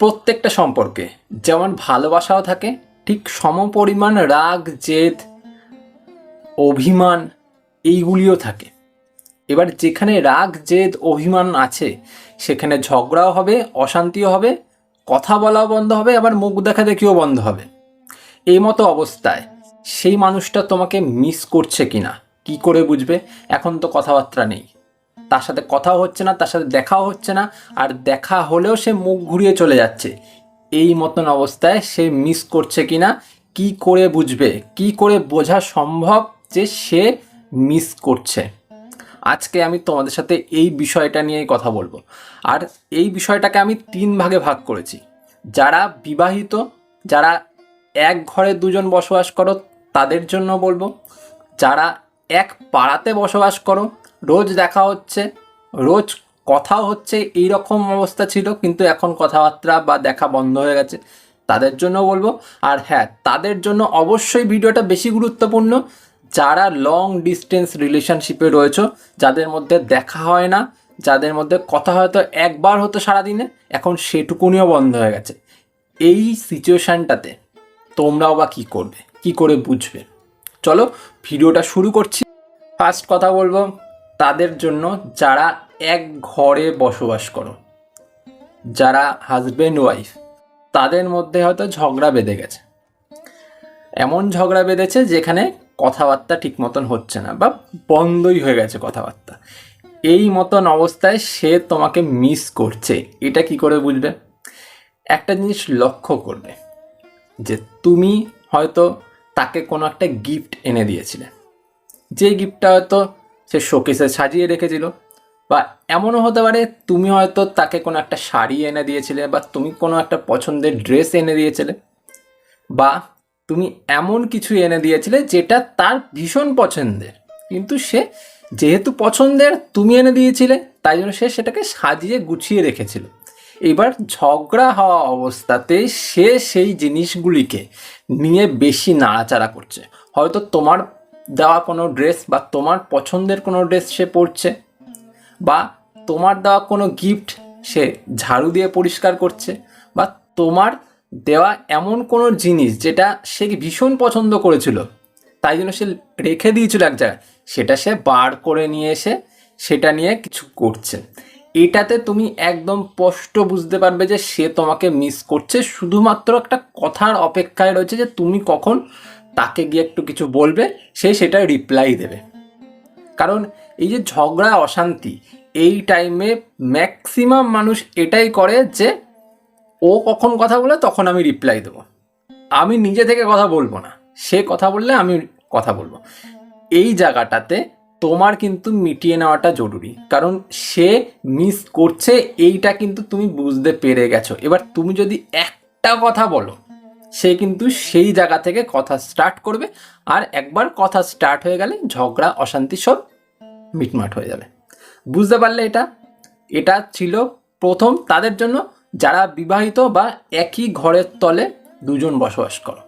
প্রত্যেকটা সম্পর্কে। যেমন ভালোবাসাও থাকে, ঠিক সমপরিমাণ রাগ, জেদ, অভিমান, এইগুলিও থাকে। এবার যেখানে রাগ, জেদ, অভিমান আছে, সেখানে ঝগড়াও হবে, অশান্তিও হবে, কথা বলাও বন্ধ হবে, আবার মুখ দেখা দেখিও বন্ধ হবে। এই মতো অবস্থায় সেই মানুষটা তোমাকে মিস করছে কিনা, কি করে বুঝবে? এখন তো কথাবার্তা নেই। তার সাথে কথাও হচ্ছে না, তার সাথে দেখাও হচ্ছে না, আর দেখা হলেও সে মুখ ঘুরিয়ে চলে যাচ্ছে। এই মতন অবস্থায় সে মিস করছে কি না কী করে বুঝবে, কি করে বোঝা সম্ভব যে সে মিস করছে? আজকে আমি তোমাদের সাথে এই বিষয়টা নিয়েই কথা বলব। আর এই বিষয়টাকে আমি তিন ভাগে ভাগ করেছি। যারা বিবাহিত, যারা এক ঘরে দুজন বসবাস করো, তাদের জন্য বলব। যারা এক পাড়াতে বসবাস করো রোজ দেখা হচ্ছে, রোজ কথাও হচ্ছে এই রকম অবস্থা ছিল, কিন্তু এখন কথাবার্তা বা দেখা বন্ধ হয়ে গেছে। তাদের জন্য বলব, আর হ্যাঁ তাদের জন্য অবশ্যই ভিডিওটা বেশি গুরুত্বপূর্ণ। যারা লং ডিস্টেন্স রিলেশনশিপে রয়েছে, যাদের মধ্যে দেখা হয় না, যাদের মধ্যে কথা হয়তো একবার হতো সারাদিনে, এখন সেটুকুনিও বন্ধ হয়ে গেছে। এই সিচুয়েশানটাতে তোমরাও বা কী করবে? কি করে বুঝবে? চলো, ভিডিওটা শুরু করছি। ফার্স্ট কথা বলব তাদের জন্য যারা এক ঘরে বসবাস করো। যারা হাজব্যান্ড ওয়াইফ তাদের মধ্যে হয়তো ঝগড়া বেঁধে গেছে। এমন ঝগড়া বেঁধেছে যেখানে কথাবার্তা ঠিক মতন হচ্ছে না বা বন্ধই হয়ে গেছে কথাবার্তা। এই মতন অবস্থায় সে তোমাকে মিস করছে। এটা কি করে বুঝবে? একটা জিনিস লক্ষ্য করবে যে তুমি হয়তো তাকে কোনো একটা গিফট এনে দিয়েছিলে। যে গিফটটা হয়তো সে শোকেসে সাজিয়ে রেখেছিল। বা এমনও হতে পারে তুমি হয়তো তাকে কোনো একটা শাড়ি এনে দিয়েছিলে বা তুমি কোনো একটা পছন্দের ড্রেস এনে দিয়েছিলে বা তুমি এমন কিছু এনে দিয়েছিলে যেটা তার ভীষণ পছন্দের। কিন্তু সে যেহেতু পছন্দের তুমি এনে দিয়েছিলে, তাই জন্য সে সেটাকে সাজিয়ে গুছিয়ে রেখেছিল। এবার ঝগড়া হওয়া অবস্থাতে সে সেই জিনিসগুলিকে নিয়ে বেশি নাড়াচাড়া করছে। হয়তো তোমার দেওয়া কোনো ড্রেস বা তোমার পছন্দের কোনো ড্রেস সে পরছে? বা তোমার দেওয়া কোনো গিফট সে ঝাড়ু দিয়ে পরিষ্কার করছে? বা তোমার দেওয়া এমন কোনো জিনিস যেটা সে ভীষণ পছন্দ করেছিল? তাই জন্য সে রেখে দিয়েছিল এক জায়গায়। সেটা সে বার করে নিয়ে এসে সেটা নিয়ে কিছু করছে। এটাতে তুমি একদম স্পষ্ট বুঝতে পারবে যে সে তোমাকে মিস করছে। শুধুমাত্র একটা কথার অপেক্ষায় রয়েছে যে তুমি কখন তাকে গিয়ে একটু কিছু বলবে, সে সেটা রিপ্লাই দেবে। কারণ এই যে ঝগড়া, অশান্তি, এই টাইমে ম্যাক্সিমাম মানুষ এটাই করে যে, ও কখন কথা বলে তখন আমি রিপ্লাই দেবো। আমি নিজে থেকে কথা বলব না। সে কথা বললে আমি কথা বলব। এই জায়গাটাতে তোমার কিন্তু মিটিয়ে নেওয়াটা জরুরি। কারণ সে মিস করছে, এইটা কিন্তু তুমি বুঝতে পেরে গেছো। এবার তুমি যদি একটা কথা বলো সে কিন্তু সেই জায়গা থেকে কথা স্টার্ট করবে। আর একবার কথা স্টার্ট হয়ে গেলে ঝগড়া, অশান্তি সব মিটমাট হয়ে যাবে। বুঝতে পারলে এটা? এটা ছিল প্রথম। তাদের জন্য যারা বিবাহিত বা একই ঘরের তলে দুজন বসবাস করো।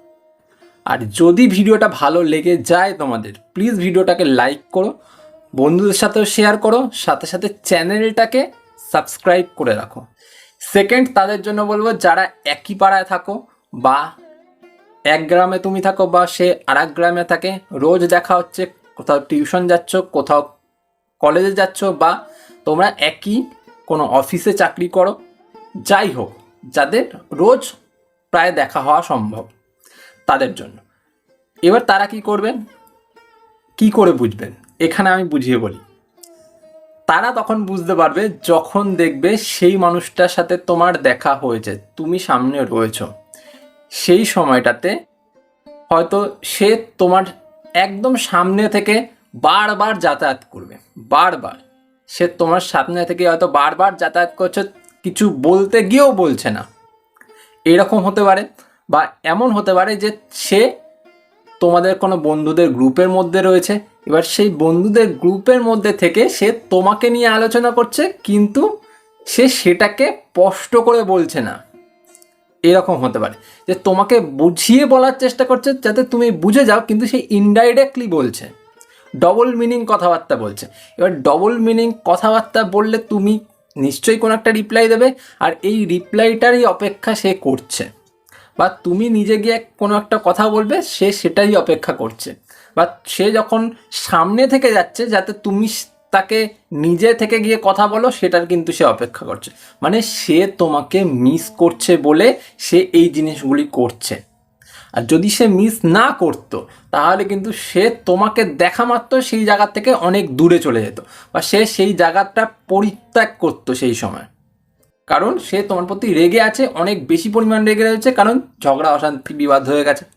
আর যদি ভিডিওটা ভালো লেগে যায় তোমাদের প্লিজ ভিডিওটাকে লাইক করো, বন্ধুদের সাথেও শেয়ার করো, সাথে সাথে চ্যানেলটাকে সাবস্ক্রাইব করে রাখো। সেকেন্ড তাদের জন্য বলব, যারা একই পাড়ায় থাকো বা এক গ্রামে তুমি থাকো বা সে আর এক গ্রামে থাকে, রোজ দেখা হচ্ছে, কোথাও টিউশন যাচ্ছ, কোথাও কলেজে যাচ্ছ বা তোমরা একই কোনো অফিসে চাকরি করো, যাই হোক, যাদের রোজ প্রায় দেখা হওয়া সম্ভব তাদের জন্য। এবার তারা কি করবেন? কি করে বুঝবেন? এখানে আমি বুঝিয়ে বলি। তারা তখন বুঝতে পারবে, যখন দেখবে সেই মানুষটার সাথে তোমার দেখা হয়েছে, তুমি সামনে রয়েছ। সেই সময়টাতে হয়তো সে তোমার একদম সামনে থেকে বারবার যাতায়াত করবে, বারবার। সে তোমার সামনে থেকে হয়তো বারবার যাতায়াত করছে, কিছু বলতে গিয়েও বলছে না। এরকম হতে পারে বা এমন হতে পারে যে সে তোমাদের কোনো বন্ধুদের গ্রুপের মধ্যে রয়েছে, এবার সেই বন্ধুদের গ্রুপের মধ্যে থেকে সে তোমাকে নিয়ে আলোচনা করছে, কিন্তু সে সেটাকে স্পষ্ট করে বলছে না। এরকম হতে পারে। যে তোমাকে বুঝিয়ে বলার চেষ্টা করছে, যাতে তুমি বুঝে যাও, কিন্তু সে ইনডাইরেক্টলি বলছে। ডবল মিনিং কথাবার্তা বলছে। এবার ডবল মিনিং কথাবার্তা বললে তুমি নিশ্চয়ই কোনো একটা রিপ্লাই দেবে, আর এই রিপ্লাইটারই অপেক্ষা সে করছে। বা তুমি নিজে গিয়ে কোনো একটা কথা বলবে, সে সেটাই অপেক্ষা করছে। বা সে যখন সামনে থেকে যাচ্ছে, যাতে তুমি তাকে নিজে থেকে গিয়ে কথা বলো, সেটার কিন্তু সে অপেক্ষা করছে। মানে সে তোমাকে মিস করছে বলে সে এই জিনিসগুলি করছে। আর যদি সে মিস না করতো, তাহলে কিন্তু সে তোমাকে দেখা মাত্র সেই জায়গা থেকে অনেক দূরে চলে যেত বা সে সেই জায়গাটা পরিত্যাগ করতো সেই সময়। কারণ সে তোমার প্রতি রেগে আছে, অনেক বেশি পরিমাণ রেগে রয়েছে, কারণ ঝগড়া, অশান্তি, বিবাদ হয়ে গেছে।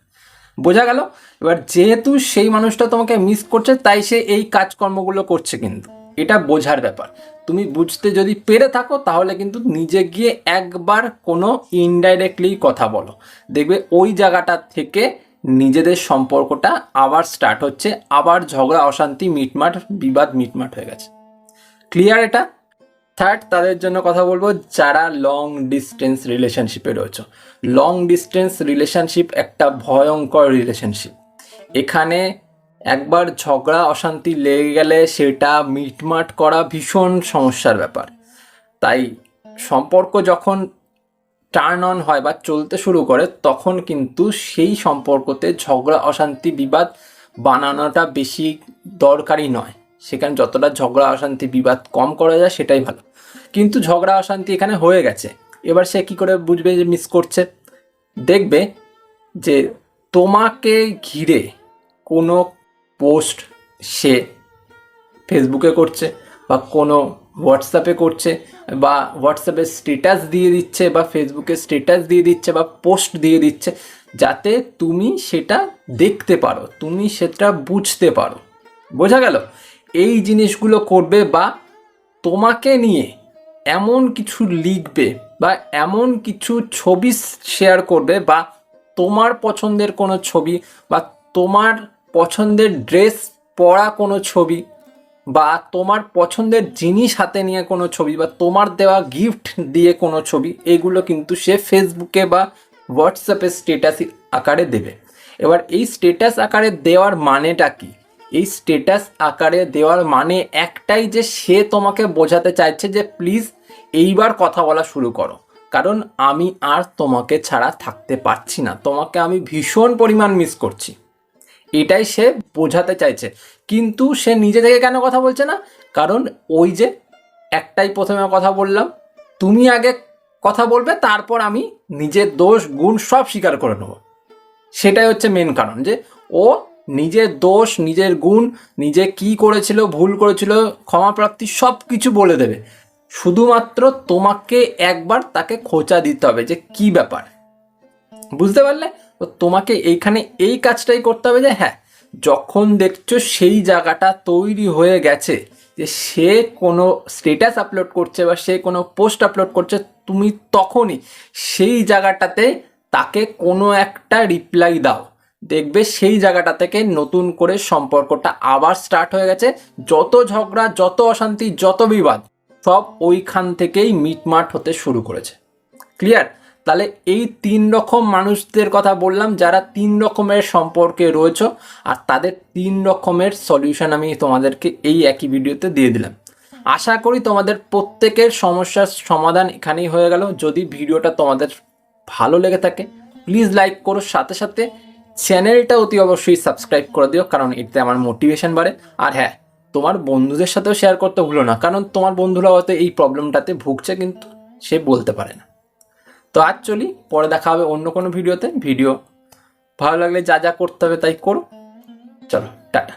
বোঝা গেল? এবার যেহেতু সেই মানুষটা তোমাকে মিস করছে, তাই সে এই কাজকর্মগুলো করছে কিন্তু। এটা বোঝার ব্যাপার। তুমি বুঝতে যদি পেরে থাকো, তাহলে কিন্তু নিজে গিয়ে একবার কোনো ইনডাইরেক্টলি কথা বলো। দেখবে ওই জায়গাটা থেকে নিজেদের সম্পর্কটা আবার স্টার্ট হচ্ছে, আবার ঝগড়া, অশান্তি, মিটমাট, বিবাদ, মিটমাট হয়ে গেছে। ক্লিয়ার এটা? থার্ড তাদের জন্য কথা বলব যারা লং ডিস্টেন্স রিলেশনশিপে রয়েছে। লং ডিস্টেন্স রিলেশনশিপ একটা ভয়ঙ্কর রিলেশনশিপ এখানে একবার ঝগড়া, অশান্তি লেগে গেলে সেটা মিটমাট করা ভীষণ সমস্যার ব্যাপার। তাই সম্পর্ক যখন টার্ন অন হয় বা চলতে শুরু করে, তখন কিন্তু সেই সম্পর্কতে ঝগড়া, অশান্তি, বিবাদ বানানোটা বেশি দরকারি নয়। সেখানে যতটা ঝগড়া, অশান্তি, বিবাদ কম করা যায়, সেটাই ভালো। কিন্তু ঝগড়া অশান্তি এখানে হয়ে গেছে। এবার সে কি করে বুঝবে যে মিস করছে? দেখবে যে তোমাকে ঘিরে কোনো পোস্ট সে ফেসবুকে করছে বা কোনো হোয়াটসঅ্যাপে করছে বা হোয়াটসঅ্যাপে স্টেটাস দিয়ে দিচ্ছে বা ফেসবুকে স্টেটাস দিয়ে দিচ্ছে বা পোস্ট দিয়ে দিচ্ছে যাতে তুমি সেটা দেখতে পারো, তুমি সেটা বুঝতে পারো। বোঝা গেল? এই জিনিসগুলো করবে বা তোমাকে নিয়ে এমন কিছু লিখবে বা এমন কিছু ছবি শেয়ার করবে বা তোমার পছন্দের কোনো ছবি বা তোমার পছন্দের ড্রেস পরা কোনো ছবি বা তোমার পছন্দের জিনিস হাতে নিয়ে কোনো ছবি বা তোমার দেওয়া গিফট দিয়ে কোনো ছবি, এগুলো কিন্তু সে ফেসবুকে বা হোয়াটসঅ্যাপে স্টেটাস আকারে দেবে। এবার এই স্টেটাস আকারে দেওয়ার মানেটা কি? এই স্টেটাস আকারে দেওয়ার মানে একটাই যে সে তোমাকে বোঝাতে চাইছে যে প্লিজ এইবার কথা বলা শুরু করো। কারণ আমি আর তোমাকে ছাড়া থাকতে পারছি না। তোমাকে আমি ভীষণ পরিমাণ মিস করছি। এটাই সে বোঝাতে চাইছে। কিন্তু সে নিজে থেকে কেন কথা বলছে না? কারণ ওই যে একটাই প্রথমে কথা বললাম, তুমি আগে কথা বলবে, তারপর আমি নিজের দোষ, গুণ সব স্বীকার করে নেব। সেটাই হচ্ছে মেন কারণ যে ও নিজের দোষ, নিজের গুণ, নিজে কি করেছিল, ভুল করেছিল ক্ষমাপ্রাপ্তি সব কিছু বলে দেবে। শুধুমাত্র তোমাকে একবার তাকে খোঁচা দিতে হবে যে কি ব্যাপার। বুঝতে পারলে? তো তোমাকে এইখানে এই কাজটাই করতে হবে যে হ্যাঁ যখন দেখছ সেই জায়গাটা তৈরি হয়ে গেছে, যে সে কোনো স্টেটাস আপলোড করছে বা সে কোনো পোস্ট আপলোড করছে, তুমি তখনই সেই জায়গাটাতে তাকে কোনো একটা রিপ্লাই দাও। দেখবে সেই জায়গাটা থেকে নতুন করে সম্পর্কটা আবার স্টার্ট হয়ে গেছে। যত ঝগড়া, যত অশান্তি, যত বিবাদ, সব ওইখান থেকেই মিটমাট হতে শুরু করেছে। ক্লিয়ার তাহলে এই তিন রকম মানুষদের কথা বললাম, যারা তিন রকমের সম্পর্কে রয়েছে, আর তাদের তিন রকমের সলিউশন আমি তোমাদেরকে এই একই ভিডিওতে দিয়ে দিলাম। আশা করি তোমাদের প্রত্যেকের সমস্যার সমাধান এখানেই হয়ে গেল। যদি ভিডিওটা তোমাদের ভালো লেগে থাকে প্লিজ লাইক করো। সাথে সাথে চ্যানেলটা অতি অবশ্যই সাবস্ক্রাইব করে দিও, কারণ এতে আমার মোটিভেশন বাড়ে। আর হ্যাঁ তোমার বন্ধুদের সাথেও শেয়ার করতে ভুলো না, কারণ তোমার বন্ধুরা হয়তো এই প্রবলেমটাতে ভুগছে, কিন্তু সে বলতে পারে না। তো আজ চলি, পরে দেখা হবে অন্য কোনো ভিডিওতে। ভিডিও ভালো লাগলে যা যা করতে হবে তাই করো। চলো, টাটা।